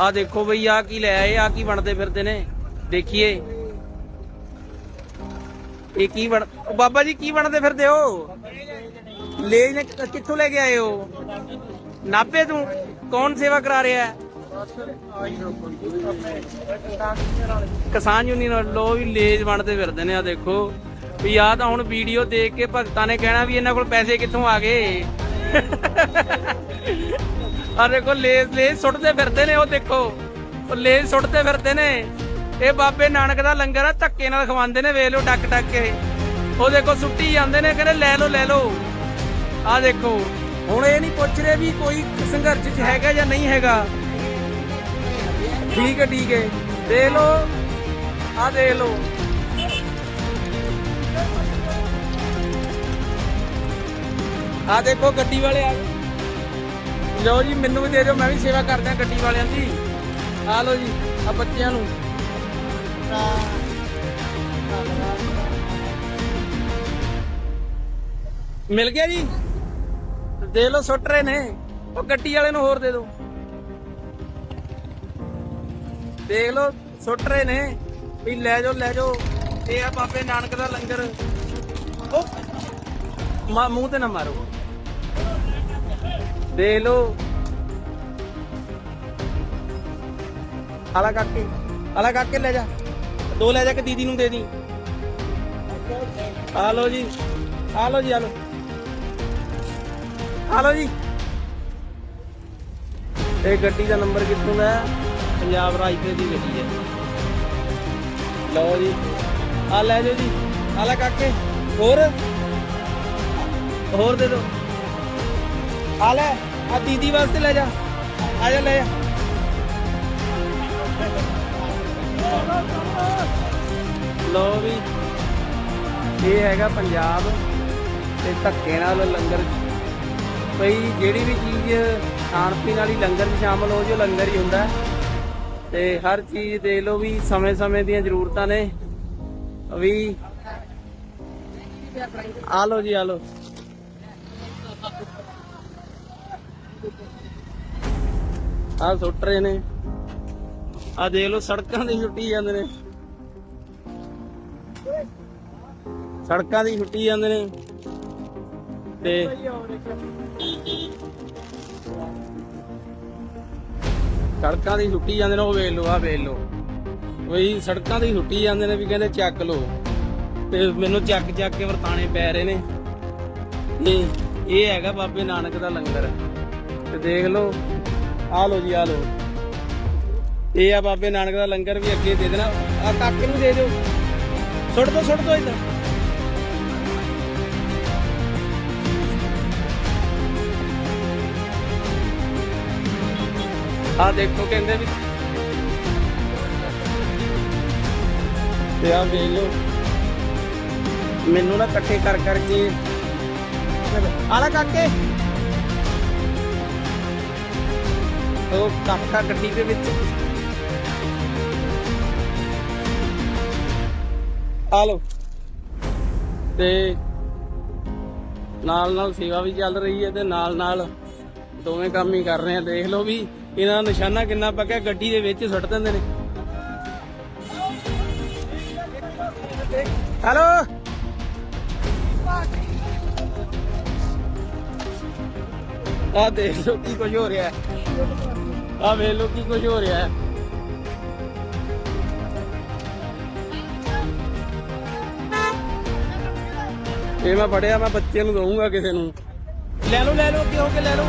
ਆ ਦੇਖੋ ਬਈ, ਆ ਕੀ ਲੈ ਆਏ, ਆ ਕੀ ਬਣਦੇ ਫਿਰਦੇ ਨੇ? ਦੇਖੀਏ। ਇਹ ਕੀ ਬਣ ਬਾਬਾ ਜੀ, ਕੀ ਬਣਦੇ ਫਿਰਦੇ ਹੋ? ਲੈ ਨੇ ਕਿੱਥੋਂ ਲੈ ਕੇ ਆਏ ਹੋ? ਨਾਪੇ ਤੂੰ? ਕੌਣ ਸੇਵਾ ਕਰਾ ਰਿਹਾ ਹੈ? ਕਿਸਾਨ ਯੂਨੀਅਨ ਵੱਲੋਂ ਵੀ ਲੇਜ ਬਣਦੇ ਫਿਰਦੇ ਨੇ, ਆ ਦੇਖੋ। ਵੀ ਆ ਤਾਂ ਹੁਣ ਵੀਡੀਓ ਦੇਖ ਕੇ ਭਗਤਾਂ ਨੇ ਕਹਿਣਾ ਵੀ ਇਹਨਾਂ ਕੋਲ ਪੈਸੇ ਕਿੱਥੋਂ ਆ ਗਏ? ਆ ਦੇਖੋ ਲੇਜ਼ ਲੇਜ਼ ਸੁੱਟਦੇ ਫਿਰਦੇ ਨੇ, ਉਹ ਦੇਖੋ। ਉਹ ਲੇਜ਼ ਸੁੱਟਦੇ ਫਿਰਦੇ ਨੇ। ਇਹ ਬਾਬੇ ਨਾਨਕ ਦਾ ਲੰਗਰ ਆ, ਧੱਕੇ ਨਾਲ ਖਵਾਉਂਦੇ ਨੇ, ਵੇਖ ਲਓ ਟੱਕ ਟੱਕ ਕੇ। ਉਹ ਦੇਖੋ ਸੁੱਟੀ ਜਾਂਦੇ ਨੇ, ਕਹਿੰਦੇ ਲੈ ਲਓ ਲੈ ਲਓ। ਆ ਦੇਖੋ, ਹੁਣ ਇਹ ਨਹੀਂ ਪੁੱਛ ਰਹੇ ਵੀ ਕੋਈ ਸੰਘਰਸ਼ 'ਚ ਹੈਗਾ ਜਾਂ ਨਹੀਂ ਹੈਗਾ। ਠੀਕ ਹੈ ਠੀਕ ਹੈ। ਦੇਖ ਲੋ ਆ ਦੇਖ ਲਓ। ਆ ਦੇਖੋ ਗੱਡੀ ਵਾਲੇ ਆ ਗਏ। ਲਓ ਜੀ, ਮੈਨੂੰ ਵੀ ਦੇ ਦਿਓ, ਮੈਂ ਵੀ ਸੇਵਾ ਕਰਦਾ ਗੱਡੀ ਵਾਲਿਆਂ ਦੀ। ਆ ਲਓ ਜੀ, ਆ ਬੱਚਿਆਂ ਨੂੰ। ਮਿਲ ਗਿਆ ਜੀ? ਦੇ ਲਓ, ਸੁੱਟ ਰਹੇ ਨੇ। ਉਹ ਗੱਡੀ ਵਾਲੇ ਨੂੰ ਹੋਰ ਦੇ ਦਿਓ। ਦੇਖ ਲਓ, ਸੁੱਟ ਰਹੇ ਨੇ। ਵੀ ਲੈ ਜਾਓ ਲੈ ਜਾਓ। ਇਹ ਆ ਬਾਬੇ ਨਾਨਕ ਦਾ ਲੰਗਰ। ਉਹ ਮੂੰਹ ਤੇ ਨਾ ਮਾਰੋ। ਦੇ ਲਓ। ਆਲਾ ਕਾਕੇ ਆਲਾ ਕਾਕੇ ਲੈ ਜਾ। ਦੋ ਲੈ ਜਾ ਕੇ ਦੀਦੀ ਨੂੰ ਦੇ ਦੀ। ਆ ਲੋ ਜੀ, ਆ ਲੋ ਜੀ, ਆ ਲੋ ਆ ਲੋ ਜੀ। ਇਹ ਗੱਡੀ ਦਾ ਨੰਬਰ ਕਿੱਥੋਂ ਦਾ ਪੰਜਾਬ ਰਾਜਪੁਰੇ ਦੀ ਗੱਡੀ ਹੈ। ਲਓ ਜੀ। ਆ ਲੈ ਜਾਓ ਜੀ। ਆਲਾ ਕਾਕੇ, ਹੋਰ? ਹੋਰ ਦੇ ਦੋ ਆ ਲੈ, ਆ ਦੀਦੀ ਵਾਸਤੇ ਲੈ ਜਾ। ਆ ਜਾ, ਲੈ ਜਾ। ਲੋ ਵੀ, ਇਹ ਹੈਗਾ ਪੰਜਾਬ ਤੇ ਧੱਕੇ ਨਾਲ ਲੰਗਰ। ਭਈ ਜਿਹੜੀ ਵੀ ਚੀਜ਼ ਖਾਣ ਪੀਣ ਵਾਲੀ ਲੰਗਰ 'ਚ ਸ਼ਾਮਲ ਹੋ ਜੋ ਲੰਗਰ ਹੀ ਹੁੰਦਾ। ਤੇ ਹਰ ਚੀਜ਼ ਦੇ ਲਓ ਵੀ, ਸਮੇਂ-ਸਮੇਂ ਦੀਆਂ ਜ਼ਰੂਰਤਾਂ ਨੇ। ਵੀ, ਆ ਲੋ ਜੀ, ਆ ਲੋ ਆ ਸੁੱਟ ਰਹੇ ਨੇ। ਆ ਦੇਖ ਲਓ, ਸੜਕਾਂ ਦੀ ਛੁੱਟੀ ਜਾਂਦੇ ਨੇ। ਸੜਕਾਂ ਦੀ ਛੁੱਟੀ ਜਾਂਦੇ ਨੇ। ਤੇ ਸੜਕਾਂ ਦੀ ਛੁੱਟੀ ਜਾਂਦੇ ਨੇ, ਉਹ ਵੇਖ ਲਓ ਆ ਵੇਖ ਲਓ। ਵਈ ਸੜਕਾਂ ਦੀ ਛੁੱਟੀ ਜਾਂਦੇ ਨੇ ਵੀ ਕਹਿੰਦੇ ਚੱਕ ਲਓ। ਤੇ ਮੈਨੂੰ ਚੱਕ ਚੱਕ ਕੇ ਵਰਤਾਣੇ ਪੈ ਰਹੇ ਨੇ। ਇਹ ਇਹ ਹੈਗਾ ਬਾਬੇ ਨਾਨਕ ਦਾ ਲੰਗਰ। ਤੇ ਦੇਖ ਲਓ ਆ ਲਓ ਜੀ, ਆ ਲਓ। ਇਹ ਆ ਬਾਬੇ ਨਾਨਕ ਦਾ ਲੰਗਰ ਵੀ ਅੱਗੇ ਦੇ ਦੇਣਾ। ਆ ਕਾਕੇ ਨੂੰ ਦੇ ਦਿਓ। ਸੁੱਟ ਦੋ ਸੁੱਟ ਦੋ ਇਧਰ। ਆ ਦੇਖੋ ਕਹਿੰਦੇ ਵੀ ਤੇ ਆ ਵੇਖ ਲਓ। ਮੈਨੂੰ ਨਾ ਇਕੱਠੇ ਕਰ ਕਰਕੇ ਆਲਾ ਕਾਕੇ। ਉਹ ਕਾਕਾ ਗੱਡੀ ਦੇ ਵਿੱਚ। ਆ ਤੇ ਨਾਲ ਨਾਲ ਸੇਵਾ ਵੀ ਚੱਲ ਰਹੀ ਹੈ ਤੇ ਨਾਲ ਨਾਲ ਦੋਵੇਂ ਕੰਮ ਹੀ ਕਰ ਰਹੇ ਆ। ਦੇਖ ਲਓ ਵੀ ਇਹਨਾਂ ਦਾ ਨਿਸ਼ਾਨਾ ਕਿੰਨਾ ਪੱਕਾ ਗੱਡੀ ਦੇ ਵਿੱਚ ਸੁੱਟ ਦਿੰਦੇ ਨੇ। ਹੈਲੋ। ਆ ਦੇਖ ਲਓ ਕੀ ਕੁਝ ਹੋ ਰਿਹਾ। ਹੈ ਆ ਵੇਖ ਲਓ ਕੀ ਕੁਝ ਹੋ ਰਿਹਾ ਹੈ। ਇਹ ਮੈਂ ਫੜਿਆ ਮੈਂ ਬੱਚੇ ਨੂੰ ਦਊਂਗਾ ਕਿਸੇ ਨੂੰ। ਲੈ ਲਓ ਲੈ ਲਓ, ਅੱਗੇ ਹੋ ਲੈ ਲਓ।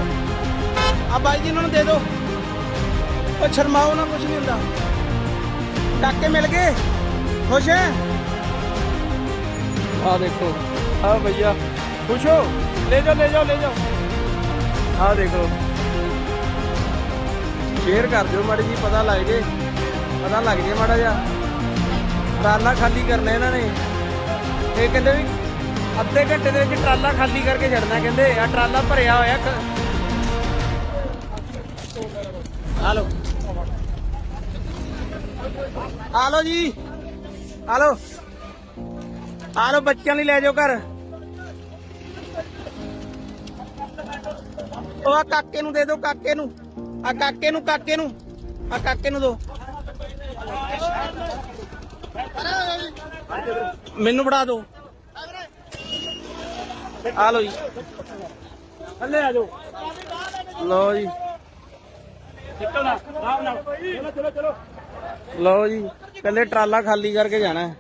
ਆ ਬਾਈ ਜੀ ਇਹਨਾਂ ਨੂੰ ਦੇ ਦਿਓ। ਉਹ ਸ਼ਰਮਾਓ ਨਾ ਕੁਝ ਨਹੀਂ ਹੁੰਦਾ। ਟਾਕੇ ਮਿਲ ਗਏ। ਖੁਸ਼ ਹੈ? ਆ ਦੇਖੋ। ਆ ਭਈਆ, ਖੁਸ਼ ਹੋ? ਲੈ ਜਾਓ ਲੈ ਜਾਓ ਲੈ ਜਾਓ। ਆ ਦੇਖੋ। ਸ਼ੇਅਰ ਕਰ ਦਿਓ ਮਾੜੀ ਜੀ ਪਤਾ ਲੱਗ ਜੇ। ਪਤਾ ਲੱਗ ਜੇ ਮਾੜਾ ਜਿਹਾ। ਟਰਾਲਾ ਖਾਲੀ ਕਰਨਾ ਇਹਨਾਂ ਨੇ। ਇਹ ਕਹਿੰਦੇ ਵੀ ਅੱਧੇ ਘੰਟੇ ਦੇ ਵਿੱਚ ਟਰਾਲਾ ਖਾਲੀ ਕਰਕੇ ਛੱਡਣਾ ਕਹਿੰਦੇ। ਆ ਟਰਾਲਾ ਭਰਿਆ ਹੋਇਆ ਕ- ਆ ਜੀ। ਆਲੋ ਆਲੋ ਬੱਚਿਆਂ ਲਈ ਲੈ ਜਾਓ ਘਰ। ਉਹ ਕਾਕੇ ਨੂੰ ਦੇ ਦਿਓ, ਕਾਕੇ ਨੂੰ। ਆ ਕਾਕੇ ਨੂੰ ਕਾਕੇ ਨੂੰ। ਆ ਕਾਕੇ ਨੂੰ ਦੋ। ਮੈਨੂੰ ਫੜਾ ਦਿਓ ਆ ਲਓ ਜੀ। ਥੱਲੇ ਆ ਜਾਓ। ਲਓ ਜੀ। ਨਿਕਲਣਾ ਆਰਾਮ ਨਾਲ। ਚਲੋ ਚਲੋ ਚਲੋ। ਲਓ ਜੀ। ਕੱਲੇ ਟਰਾਲਾ ਖਾਲੀ ਕਰਕੇ ਜਾਣਾ ਹੈ।